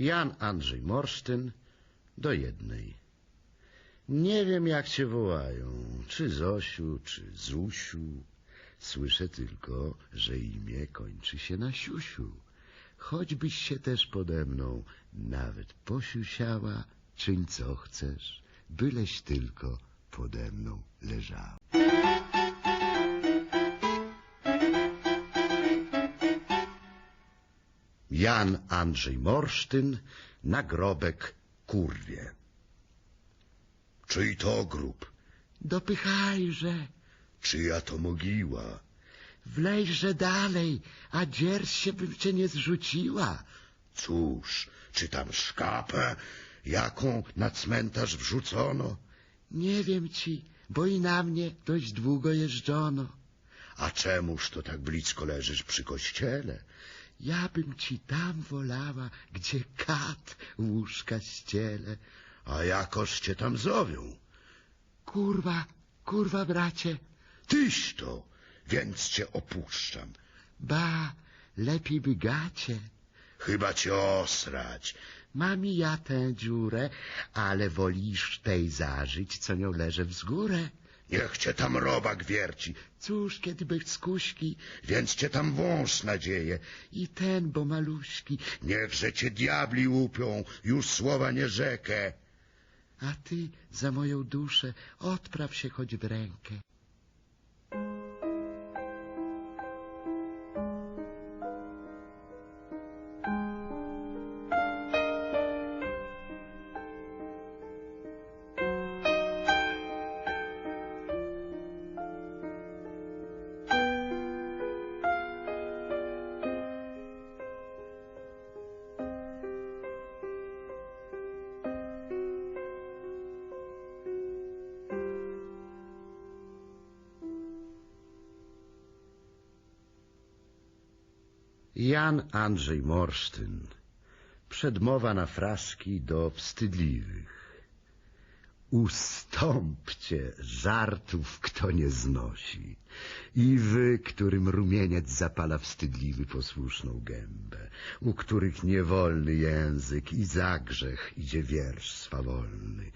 Jan Andrzej Morsztyn do jednej. Nie wiem, jak cię wołają, czy Zosiu, czy Zusiu. Słyszę tylko, że imię kończy się na siusiu. Choćbyś się też pode mną nawet posiusiała, czyń co chcesz, byleś tylko pode mną leżała. Jan Andrzej Morsztyn, nagrobek kurwie. Czyj to grób? Dopychajże, Czyja to mogiła? wlejże dalej, a dzierż się bym cię nie zrzuciła. Cóż, czy tam szkapę, jaką na cmentarz wrzucono? Nie wiem ci, bo i na mnie dość długo jeżdżono. A czemuż to tak blisko leżysz przy kościele? Ja bym ci tam wolała, gdzie kat łóżka ściele. A jakoż cię tam zowią? Kurwa, kurwa, bracie, Tyś to, więc cię opuszczam. ba, lepiej by gacie. Chyba cię osrać. Mam i ja tę dziurę, ale wolisz tej zażyć, co nią leżę wzgórę. Niech cię tam robak wierci, Cóż, kiedy bych skuśki więc cię tam wąż nadzieje. i ten, bo maluśki, Niechże cię diabli łupią, już słowa nie rzekę. a ty za moją duszę odpraw się choć w rękę. Jan Andrzej Morsztyn. Przedmowa na fraszki do wstydliwych. Ustąpcie żartów, kto nie znosi. I wy, którym rumieniec zapala wstydliwy posłuszną gębę, u których niewolny język i za grzech idzie wiersz swawolny.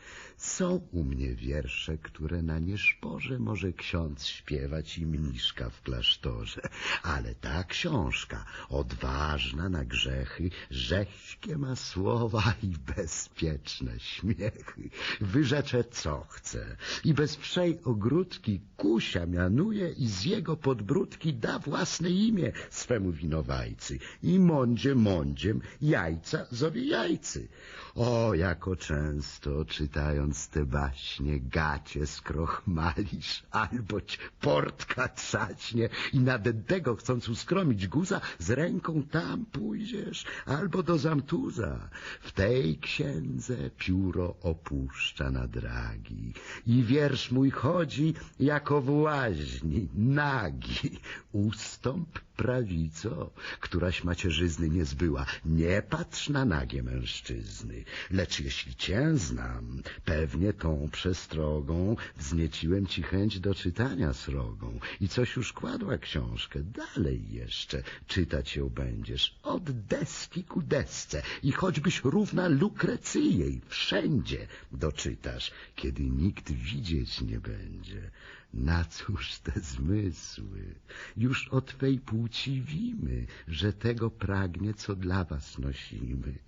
Są u mnie wiersze, które na nieszporze może ksiądz śpiewać i mniszka w klasztorze, ale ta książka, odważna na grzechy, rzeźkie ma słowa i bezpieczne śmiechy. Wyrzeczę co chcę i bez wszej ogródki kusia mianuje i z jego podbródki da własne imię swemu winowajcy i mądzie mądziem jajca zowie jajcy. O, jako często czytając te baśnie gacie skrochmalisz, alboć portka trzaśnie i nawet tego chcąc uskromić guza, z ręką tam pójdziesz, albo do zamtuza. W tej księdze pióro opuszcza na dragi i wiersz mój chodzi jako w łaźni, nagi. Ustąp prawico, któraś macierzyzny nie zbyła. Nie patrz na nagie mężczyzny, lecz jeśli cię znam, pewnie tą przestrogą wznieciłem ci chęć do czytania srogą i coś już kładła książkę. Dalej jeszcze czytać ją będziesz od deski ku desce i choćbyś równa Lukrecyjej wszędzie doczytasz, kiedy nikt widzieć nie będzie. Na cóż te zmysły? Już o twej płci wimy, że tego pragnie, co dla was nosimy.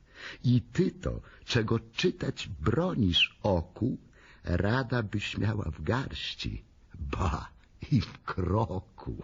I ty to, czego czytać bronisz oku, rada byś miała w garści, ba i w kroku.